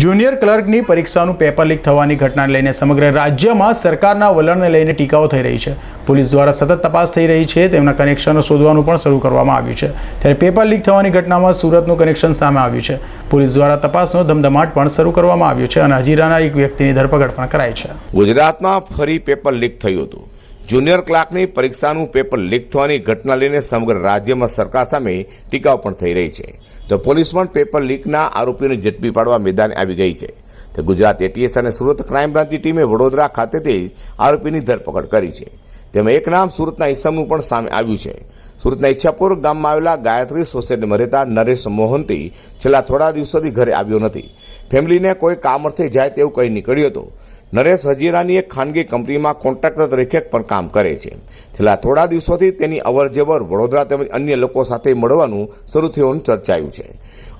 Junior ક્લર્કની પરીક્ષાનું paper leak થવાની ઘટનાને લઈને સમગ્ર રાજ્યમાં સરકારના વલણને લઈને ટીકાઓ થઈ રહી છે. પોલીસ દ્વારા સતત તપાસ થઈ રહી છે. તેમના કનેક્શનો શોધવાનું પણ શરૂ કરવામાં આવ્યું છે. ત્યારે પેપર લીક થવાની ઘટનામાં સુરતનું કનેક્શન સામે આવ્યું છે. પોલીસ દ્વારા તપાસનો ધમધમાટ પણ શરૂ કરવામાં આવ્યો છે અને હજીરાના એક વ્યક્તિની ધરપકડ પણ કરાઈ છે. ગુજરાતમાં ફરી પેપર લીક થયું હતું. જુનિયર ક્લાર્કની પરીક્ષાનું પેપર લીક થવાની ઘટના લઈને સમગ્ર રાજ્યમાં સરકાર સામે ટીકાઓ પણ થઈ રહી છે. તો પોલીસ પણ પેપર લીકના આરોપીઓને ઝડપી પાડવા મેદાને આવી ગઈ છે. તો ગુજરાત એટીએસ અને સુરત ક્રાઇમ બ્રાન્ચની ટીમે વડોદરા ખાતેથી આરોપીની ધરપકડ કરી છે. તેમાં એક નામ સુરતના ઈસમનું પણ સામે આવ્યું છે. સુરતના ઈચ્છાપુર ગામમાં આવેલા ગાયત્રી સોસાયટીમાં રહેતા નરેશ મોહંતી છેલ્લા થોડા દિવસોથી ઘરે આવ્યો નથી. ફેમિલીને કોઈ કામ અર્થે જાય તેવું કહી નીકળ્યો હતો. નરેશ હજીરાની એક ખાનગી કંપનીમાં કોન્ટ્રાક્ટર તરીકે પણ કામ કરે છે. છેલ્લા થોડા દિવસોથી તેની અવરજવર વડોદરા તેમજ અન્ય લોકો સાથે મળવાનું શરૂ થયોનું ચર્ચાયું છે.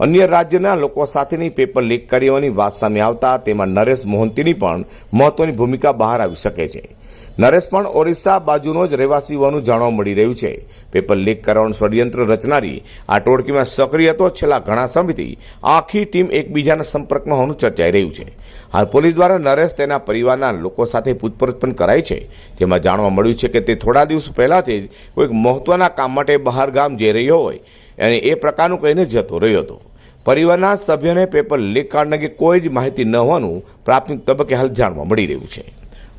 અન્ય રાજ્યના લોકો સાથેની પેપર લીક કર્યોની વાત સામે આવતા તેમાં નરેશ મોહંતીની પણ મહત્વની ભૂમિકા બહાર આવી શકે છે. નરેશ પણ ઓરિસ્સા બાજુનો જ રહેવાસી હોવાનું જાણવા મળી રહ્યું છે. પેપર લીક કરવાનું ષડયંત્ર રચનારી આ ટોળકીમાં સક્રિય હતો. છેલ્લા ઘણા સમયથી આખી ટીમ એકબીજાના સંપર્કમાં હોવાનું ચર્ચાઈ રહ્યું છે. હાલ પોલીસ દ્વારા નરેશ તેના પરિવારના લોકો સાથે પૂછપરછ પણ કરાઈ છે. જેમાં જાણવા મળ્યું છે કે તે થોડા દિવસ પહેલાંથી જ કોઈક મહત્વના કામ માટે બહાર ગામ જઈ રહ્યો હોય અને એ પ્રકારનું કહીને જતો રહ્યો હતો. પરિવારના સભ્યોને પેપર લીક કારણે કોઈ જ માહિતી ન હોવાનું પ્રાથમિક તબક્કે હાલ જાણવા મળી રહ્યું છે.